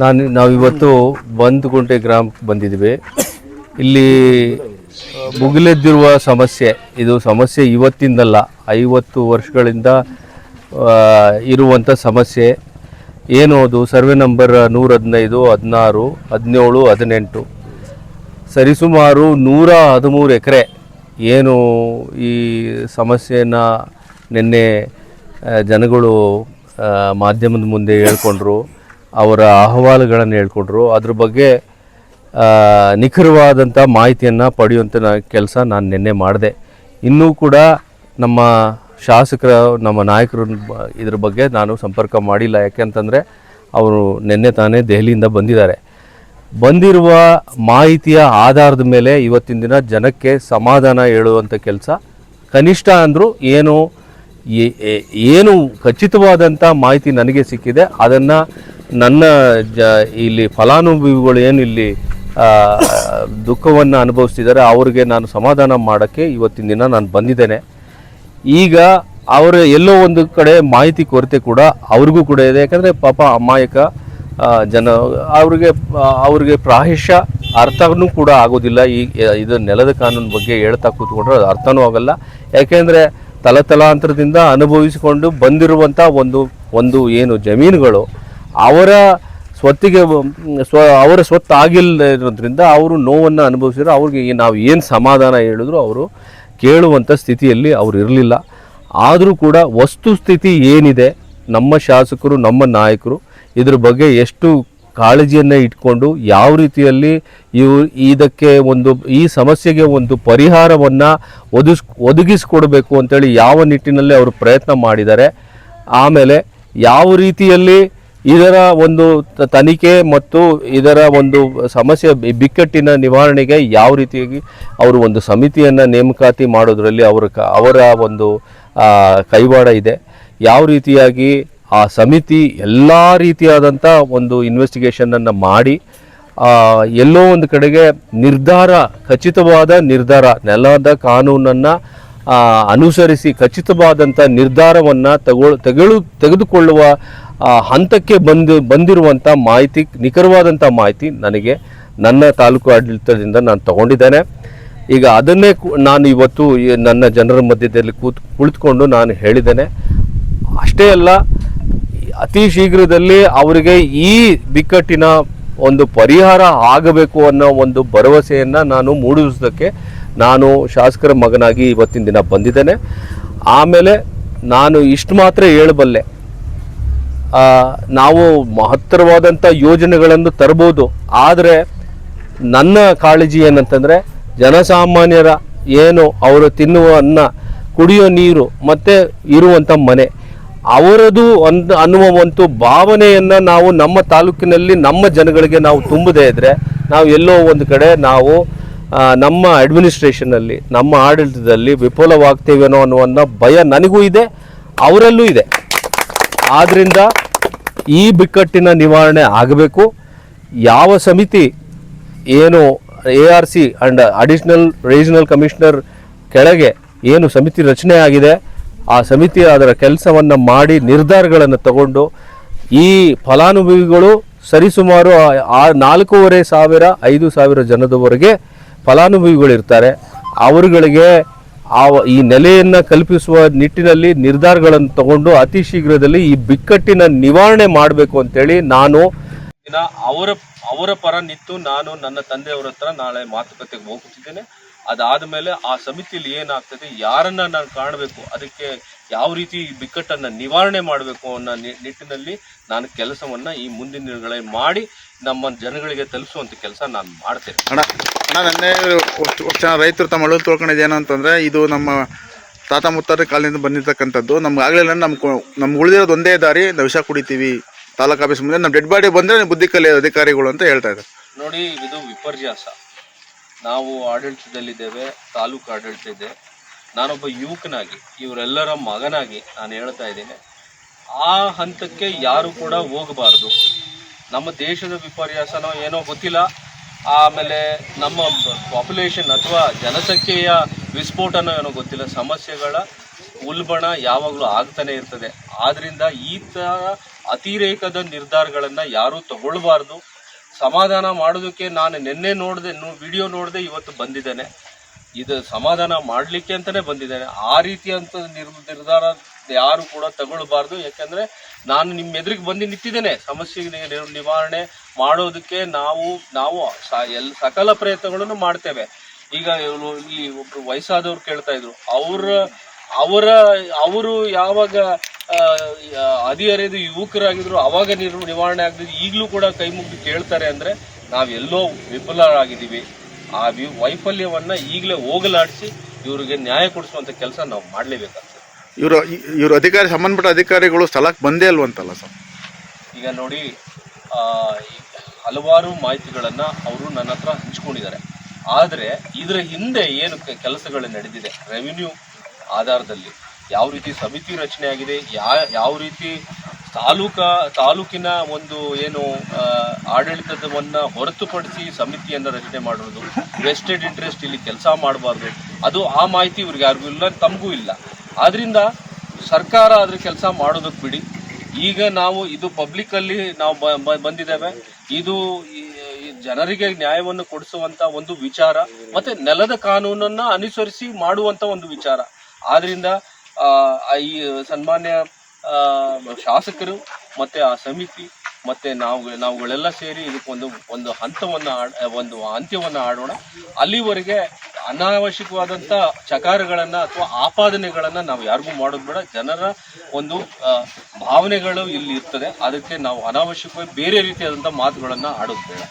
ನಾನು ನಾವಿವತ್ತು ಬಂದುಗುಂಟೆ ಗ್ರಾಮಕ್ಕೆ ಬಂದಿದ್ದೀವಿ ಇಲ್ಲಿ ಮುಗಿಲೆದ್ದಿರುವ ಸಮಸ್ಯೆ. ಇದು ಸಮಸ್ಯೆ ಇವತ್ತಿಂದಲ್ಲ, ಐವತ್ತು ವರ್ಷಗಳಿಂದ ಇರುವಂಥ ಸಮಸ್ಯೆ. ಏನು ಅದು? ಸರ್ವೆ ನಂಬರ್ ನೂರ ಹದಿನೈದು ಹದಿನಾರು, ಹದಿನೇಳು, ಹದಿನೆಂಟು. ಸರಿಸುಮಾರು ನೂರ ಹದಿಮೂರು ಎಕರೆ ಏನು ಈ ಸಮಸ್ಯೆಯನ್ನು ನಿನ್ನೆ ಜನಗಳು ಮಾಧ್ಯಮದ ಮುಂದೆ ಹೇಳ್ಕೊಂಡ್ರು. ಅವರ ಅಹವಾಲುಗಳನ್ನು ಹೇಳ್ಕೊಂಡ್ರು. ಅದ್ರ ಬಗ್ಗೆ ನಿಖರವಾದಂಥ ಮಾಹಿತಿಯನ್ನು ಪಡೆಯುವಂಥ ಕೆಲಸ ನಾನು ನಿನ್ನೆ ಮಾಡಿದೆ. ಇನ್ನೂ ಕೂಡ ನಮ್ಮ ಶಾಸಕರ, ನಮ್ಮ ನಾಯಕರು ಇದ್ರ ಬಗ್ಗೆ ನಾನು ಸಂಪರ್ಕ ಮಾಡಿಲ್ಲ. ಯಾಕೆಂತಂದರೆ ಅವರು ನಿನ್ನೆ ತಾನೇ ದೆಹಲಿಯಿಂದ ಬಂದಿದ್ದಾರೆ. ಬಂದಿರುವ ಮಾಹಿತಿಯ ಆಧಾರದ ಮೇಲೆ ಇವತ್ತಿನ ದಿನ ಜನಕ್ಕೆ ಸಮಾಧಾನ ಹೇಳುವಂಥ ಕೆಲಸ. ಕನಿಷ್ಠ ಅಂದರೂ ಏನು ಏನು ಖಚಿತವಾದಂಥ ಮಾಹಿತಿ ನನಗೆ ಸಿಕ್ಕಿದೆ. ಅದನ್ನು ನನ್ನ ಜ, ಇಲ್ಲಿ ಫಲಾನುಭವಿಗಳು ಏನು ಇಲ್ಲಿ ದುಃಖವನ್ನು ಅನುಭವಿಸ್ತಿದ್ದಾರೆ, ಅವ್ರಿಗೆ ನಾನು ಸಮಾಧಾನ ಮಾಡೋಕ್ಕೆ ಇವತ್ತಿನ ದಿನ ನಾನು ಬಂದಿದ್ದೇನೆ. ಈಗ ಅವರ ಎಲ್ಲೋ ಒಂದು ಕಡೆ ಮಾಹಿತಿ ಕೊರತೆ ಕೂಡ ಅವ್ರಿಗೂ ಕೂಡ ಇದೆ. ಯಾಕಂದರೆ ಪಾಪ ಅಮಾಯಕ ಜನ, ಅವ್ರಿಗೆ ಅವ್ರಿಗೆ ಪ್ರಾಯಶ ಅರ್ಥನೂ ಕೂಡ ಆಗೋದಿಲ್ಲ. ಈ, ಇದು ನೆಲದ ಕಾನೂನು ಬಗ್ಗೆ ಹೇಳ್ತಾ ಕೂತ್ಕೊಂಡ್ರೆ ಅದು ಅರ್ಥನೂ ಆಗಲ್ಲ. ಯಾಕೆಂದರೆ ತಲತಲಾಂತರದಿಂದ ಅನುಭವಿಸಿಕೊಂಡು ಬಂದಿರುವಂಥ ಒಂದು ಒಂದು ಏನು ಜಮೀನುಗಳು ಅವರ ಸ್ವತ್ತಿಗೆ ಸ್ವ, ಅವರ ಸ್ವತ್ತು ಆಗಿಲ್ಲ ಇರೋದ್ರಿಂದ ಅವರು ನೋವನ್ನು ಅನುಭವಿಸಿದ್ರು. ಅವ್ರಿಗೆ ನಾವು ಏನು ಸಮಾಧಾನ ಹೇಳಿದ್ರು ಅವರು ಕೇಳುವಂಥ ಸ್ಥಿತಿಯಲ್ಲಿ ಅವರು ಇರಲಿಲ್ಲ. ಆದರೂ ಕೂಡ ವಸ್ತುಸ್ಥಿತಿ ಏನಿದೆ, ನಮ್ಮ ಶಾಸಕರು, ನಮ್ಮ ನಾಯಕರು, ಇದ್ರ ಬಗ್ಗೆ ಎಷ್ಟು ಕಾಳಜಿಯನ್ನು ಇಟ್ಕೊಂಡು ಯಾವ ರೀತಿಯಲ್ಲಿ ಇವು ಇದಕ್ಕೆ ಒಂದು, ಈ ಸಮಸ್ಯೆಗೆ ಒಂದು ಪರಿಹಾರವನ್ನು ಒದಗಿಸ್ ಒದಗಿಸ್ಕೊಡ್ಬೇಕು ಅಂತೇಳಿ ಯಾವ ನಿಟ್ಟಿನಲ್ಲಿ ಅವರು ಪ್ರಯತ್ನ ಮಾಡಿದ್ದಾರೆ. ಆಮೇಲೆ ಯಾವ ರೀತಿಯಲ್ಲಿ ಇದರ ಒಂದು ತನಿಖೆ ಮತ್ತು ಇದರ ಒಂದು ಸಮಸ್ಯೆ ಬಿಕ್ಕಟ್ಟಿನ ನಿವಾರಣೆಗೆ ಯಾವ ರೀತಿಯಾಗಿ ಅವರು ಒಂದು ಸಮಿತಿಯನ್ನು ನೇಮಕಾತಿ ಮಾಡೋದರಲ್ಲಿ ಅವರ ಕ, ಅವರ ಒಂದು ಕೈವಾಡ ಇದೆ. ಯಾವ ರೀತಿಯಾಗಿ ಆ ಸಮಿತಿ ಎಲ್ಲ ರೀತಿಯಾದಂಥ ಒಂದು ಇನ್ವೆಸ್ಟಿಗೇಷನನ್ನು ಮಾಡಿ ಎಲ್ಲೋ ಒಂದು ಕಡೆಗೆ ನಿರ್ಧಾರ, ಖಚಿತವಾದ ನಿರ್ಧಾರ, ನೆಲದ ಕಾನೂನನ್ನು ಅನುಸರಿಸಿ ಖಚಿತವಾದಂಥ ನಿರ್ಧಾರವನ್ನು ತಗೊಳ್, ತೆಗೆಳು, ತೆಗೆದುಕೊಳ್ಳುವ ಹಂತಕ್ಕೆ ಬಂದು ಬಂದಿರುವಂಥ ಮಾಹಿತಿ ನಿಖರವಾದಂಥ ಮಾಹಿತಿ ನನಗೆ ನನ್ನ ತಾಲೂಕು ಆಡಳಿತದಿಂದ ನಾನು ತಗೊಂಡಿದ್ದೇನೆ. ಈಗ ಅದನ್ನೇ ನಾನು ಇವತ್ತು ನನ್ನ ಜನರ ಮಧ್ಯದಲ್ಲಿ ಕೂತ್ ಕುಳಿತುಕೊಂಡು ನಾನು ಹೇಳಿದ್ದೇನೆ. ಅಷ್ಟೇ ಅಲ್ಲ ಅತಿ ಶೀಘ್ರದಲ್ಲಿ ಅವರಿಗೆ ಈ ಬಿಕ್ಕಟ್ಟಿನ ಒಂದು ಪರಿಹಾರ ಆಗಬೇಕು ಅನ್ನೋ ಒಂದು ಭರವಸೆಯನ್ನು ನಾನು ಮೂಡಿಸೋದಕ್ಕೆ ನಾನು ಶಾಸಕರ ಮಗನಾಗಿ ಇವತ್ತಿನ ದಿನ ಬಂದಿದ್ದೇನೆ. ಆಮೇಲೆ ನಾನು ಇಷ್ಟು ಮಾತ್ರ ಹೇಳಬಲ್ಲೆ. ಆ, ನಾವು ಮಹತ್ತರವಾದಂಥ ಯೋಜನೆಗಳನ್ನು ತರ್ಬೋದು ಆದರೆ ನನ್ನ ಕಾಳಜಿ ಏನಂತಂದರೆ ಜನಸಾಮಾನ್ಯರ ಏನು ಅವರು ತಿನ್ನುವ ಅನ್ನ, ಕುಡಿಯೋ ನೀರು, ಮತ್ತು ಇರುವಂಥ ಮನೆ. ಅವರದು ಒಂದು ಅನ್ನುವ ಒಂದು ಭಾವನೆಯನ್ನು ನಾವು ನಮ್ಮ ತಾಲೂಕಿನಲ್ಲಿ ನಮ್ಮ ಜನಗಳಿಗೆ ನಾವು ತುಂಬದೇ ಇದ್ದರೆ ನಾವು ಎಲ್ಲೋ ಒಂದು ಕಡೆ ನಾವು ನಮ್ಮ ಅಡ್ಮಿನಿಸ್ಟ್ರೇಷನಲ್ಲಿ ನಮ್ಮ ಆಡಳಿತದಲ್ಲಿ ವಿಫಲವಾಗ್ತೇವೇನೋ ಅನ್ನುವಂಥ ಭಯ ನನಗೂ ಇದೆ, ಅವರಲ್ಲೂ ಇದೆ. ಆದ್ದರಿಂದ ಈ ಬಿಕ್ಕಟ್ಟಿನ ನಿವಾರಣೆ ಆಗಬೇಕು. ಯಾವ ಸಮಿತಿ ಏನು A R C and additional regional commissioner ಕೆಳಗೆ ಏನು ಸಮಿತಿ ರಚನೆ ಆಗಿದೆ, ಆ ಸಮಿತಿ ಅದರ ಕೆಲಸವನ್ನು ಮಾಡಿ ನಿರ್ಧಾರಗಳನ್ನು ತಗೊಂಡು ಈ ಫಲಾನುಭವಿಗಳು ಸರಿಸುಮಾರು ಆ ನಾಲ್ಕೂವರೆ ಸಾವಿರ, ಐದು ಸಾವಿರ ಜನದವರೆಗೆ ಫಲಾನುಭವಿಗಳಿರ್ತಾರೆ. ಅವರುಗಳಿಗೆ ಆ ಈ ನೆಲೆಯನ್ನು ಕಲ್ಪಿಸುವ ನಿಟ್ಟಿನಲ್ಲಿ ನಿರ್ಧಾರಗಳನ್ನು ತಗೊಂಡು ಅತಿ ಶೀಘ್ರದಲ್ಲಿ ಈ ಬಿಕ್ಕಟ್ಟಿನ ನಿವಾರಣೆ ಮಾಡಬೇಕು ಅಂತೇಳಿ ನಾನು ಅವರ ಅವರ ಪರ ನಿಂತು ನಾನು ನನ್ನ ತಂದೆಯವರ ಹತ್ರ ನಾಳೆ ಮಾತುಕತೆಗೆ ಹೋಗುತ್ತಿದ್ದೇನೆ ಅದಾದ ಮೇಲೆ ಆ ಸಮಿತಿಯಲ್ಲಿ ಏನಾಗ್ತದೆ ಯಾರನ್ನ ನಾನು ಕಾಣಬೇಕು ಅದಕ್ಕೆ ಯಾವ ರೀತಿ ಬಿಕ್ಕಟ್ಟನ್ನು ನಿವಾರಣೆ ಮಾಡಬೇಕು ಅನ್ನೋ ನಿಟ್ಟಿನಲ್ಲಿ ನಾನು ಕೆಲಸವನ್ನ ಈ ಮುಂದಿನ ದಿನಗಳಲ್ಲಿ ಮಾಡಿ ನಮ್ಮ ಜನಗಳಿಗೆ ತಲುಪಿಸುವಂತ ಕೆಲಸ ನಾನು ಮಾಡ್ತೇನೆ. ಅಣ್ಣ ಅಣ್ಣ ನನ್ನ ಅಷ್ಟು ರೈತರು ತಮ್ಮ ಅಳಲು ತೊಳ್ಕೊಂಡಿದೆ ಏನು ಅಂತಂದರೆ ಇದು ನಮ್ಮ ತಾತ ಮುತ್ತಾರ ಕಾಲದಿಂದ ಬಂದಿರತಕ್ಕಂಥದ್ದು. ನಮ್ಗೆ ಆಗಲಿಲ್ಲ ನಮ್ಮ ನಮ್ಗೆ ಉಳಿದಿರೋದು ಒಂದೇ ದಾರಿ ನಾವು ವಿಷ ಕುಡಿತೀವಿ ತಾಲೂಕು ಆಫೀಸ್ ಮುಂದೆ. ನಮ್ಮ ಡೆಡ್ ಬಾಡಿ ಬಂದರೆ ಬುದ್ಧಿ ಕಲಿಯೋ ಅಧಿಕಾರಿಗಳು ಅಂತ ಹೇಳ್ತಾ ಇದ್ದಾರೆ. ನೋಡಿ ಇದು ವಿಪರ್ಯಾಸ. ನಾವು ಆಡಳಿತದಲ್ಲಿದ್ದೇವೆ, ತಾಲೂಕು ಆಡಳಿತ ಇದೆ ನಾನೊಬ್ಬ ಯುವಕನಾಗಿ, ಇವರೆಲ್ಲರ ಮಗನಾಗಿ ನಾನು ಹೇಳ್ತಾ ಇದ್ದೀನಿ. ಆ ಹಂತಕ್ಕೆ ಯಾರು ಕೂಡ ಹೋಗಬಾರ್ದು. ನಮ್ಮ ದೇಶದ ವಿಪರ್ಯಾಸನೋ ಏನೋ ಗೊತ್ತಿಲ್ಲ. ಆಮೇಲೆ ನಮ್ಮ ಪಾಪ್ಯುಲೇಷನ್ ಅಥವಾ ಜನಸಂಖ್ಯೆಯ ವಿಸ್ಫೋಟನೋ ಏನೋ ಗೊತ್ತಿಲ್ಲ. ಸಮಸ್ಯೆಗಳ ಉಲ್ಬಣ ಯಾವಾಗಲೂ ಆಗ್ತಾನೆ ಇರ್ತದೆ. ಆದ್ದರಿಂದ ಈ ಥರ ಅತಿರೇಕದ ನಿರ್ಧಾರಗಳನ್ನು ಯಾರು ತಗೊಳ್ಬಾರ್ದು. ಸಮಾಧಾನ ಮಾಡೋದಕ್ಕೆ ನಾನು ನಿನ್ನೆ ನೋಡಿದೆ ವಿಡಿಯೋ ನೋಡಿದೆ ಇವತ್ತು ಬಂದಿದ್ದೇನೆ. ಇದು ಸಮಾಧಾನ ಮಾಡಲಿಕ್ಕೆ ಅಂತಾನೆ ಬಂದಿದ್ದೇನೆ. ಆ ರೀತಿಯಂತ ನಿರ್, ನಿರ್ಧಾರ ಯಾರು ಕೂಡ ತಗೊಳ್ಬಾರ್ದು. ಯಾಕಂದ್ರೆ ನಾನು ನಿಮ್ಮ ಎದುರಿಗೆ ಬಂದು ನಿಂತಿದ್ದೇನೆ. ಸಮಸ್ಯೆಗೆ ನಿವಾರಣೆ ಮಾಡೋದಕ್ಕೆ ನಾವು ನಾವು ಎಲ್, ಸಕಲ ಪ್ರಯತ್ನಗಳನ್ನು ಮಾಡ್ತೇವೆ. ಈಗ ಇಲ್ಲಿ ಒಬ್ರು ವಯಸ್ಸಾದವ್ರು ಕೇಳ್ತಾ ಇದ್ರು. ಅವರ ಅವರ, ಅವರು ಯಾವಾಗ ಹದಿಹರೆಯದು ಯುವಕರಾಗಿದ್ರು ಅವಾಗ ನಿರ್ ನಿವಾರಣೆ ಆಗದಿದ್ದು ಈಗಲೂ ಕೂಡ ಕೈ ಮುಗಿದು ಕೇಳ್ತಾರೆ ಅಂದ್ರೆ ನಾವೆಲ್ಲೋ ವಿಫಲರಾಗಿದ್ದೀವಿ. ಆ ವಿ ವೈಫಲ್ಯವನ್ನ ಈಗಲೇ ಹೋಗಲಾಡಿಸಿ ಇವರಿಗೆ ನ್ಯಾಯ ಕೊಡಿಸುವಂತ ಕೆಲಸ ನಾವು ಮಾಡಲೇಬೇಕಾಗ್ತದೆ. ಇವರು ಇವರು ಅಧಿಕಾರಿ ಸಂಬಂಧಪಟ್ಟ ಅಧಿಕಾರಿಗಳು ಸ್ಥಳಕ್ಕೆ ಬಂದೇ ಅಲ್ವಂತಲ್ಲ ಸರ್? ಈಗ ನೋಡಿ ಆ, ಹಲವಾರು ಮಾಹಿತಿಗಳನ್ನು ಅವರು ನನ್ನ ಹತ್ರ ಹಂಚ್ಕೊಂಡಿದ್ದಾರೆ. ಆದರೆ ಇದರ ಹಿಂದೆ ಏನು ಕೆಲಸಗಳು ನಡೆದಿದೆ? ರೆವಿನ್ಯೂ ಆಧಾರದಲ್ಲಿ. ಯಾವ ರೀತಿ ಸಮಿತಿ ರಚನೆ ಆಗಿದೆ ಯಾವ ರೀತಿ ತಾಲೂಕ, ತಾಲೂಕಿನ ಒಂದು ಏನು ಆಡಳಿತವನ್ನು ಹೊರತುಪಡಿಸಿ ಸಮಿತಿಯನ್ನು ರಚನೆ ಮಾಡೋದು ವೆಸ್ಟೆಡ್ ಇಂಟ್ರೆಸ್ಟ್ ಇಲ್ಲಿ ಕೆಲಸ ಮಾಡಬಾರ್ದು, ಅದು ಆ ಮಾಹಿತಿ ಇವ್ರಿಗೆ ಯಾರಿಗೂ ಇಲ್ಲ, ತಮಗೂ ಇಲ್ಲ. ಆದ್ರಿಂದ ಸರ್ಕಾರ ಅದ್ರ ಕೆಲಸ ಮಾಡೋದಕ್ಕೆ ಬಿಡಿ. ಈಗ ನಾವು ಇದು ಪಬ್ಲಿಕ್ ಅಲ್ಲಿ ನಾವು ಬಂದಿದ್ದೇವೆ. ಇದು ಜನರಿಗೆ ನ್ಯಾಯವನ್ನು ಕೊಡಿಸುವಂತ ಒಂದು ವಿಚಾರ, ಮತ್ತೆ ನೆಲದ ಕಾನೂನನ್ನ ಅನುಸರಿಸಿ ಮಾಡುವಂತ ಒಂದು ವಿಚಾರ. ಆದ್ರಿಂದ ಈ ಸನ್ಮಾನ್ಯ ಆ, ಶಾಸಕರು ಮತ್ತೆ ಆ ಸಮಿತಿ ಮತ್ತೆ ನಾವು ನಾವುಗಳೆಲ್ಲ ಸೇರಿ ಇದಕ್ಕೊಂದು ಒಂದು ಹಂತವನ್ನು ಒಂದು ಅಂತ್ಯವನ್ನ ಆಡೋಣ. ಅಲ್ಲಿವರೆಗೆ ಅನಾವಶ್ಯಕವಾದಂತ ಚಕಾರಗಳನ್ನ ಅಥವಾ ಆಪಾದನೆಗಳನ್ನ ನಾವು ಯಾರಿಗೂ ಮಾಡೋದು ಬೇಡ. ಜನರ ಒಂದು ಭಾವನೆಗಳು ಇಲ್ಲಿ ಇರ್ತದೆ. ಅದಕ್ಕೆ ನಾವು ಅನಾವಶ್ಯಕವಾಗಿ ಬೇರೆ ರೀತಿಯಾದಂಥ ಮಾತುಗಳನ್ನ ಆಡೋದು ಬೇಡ.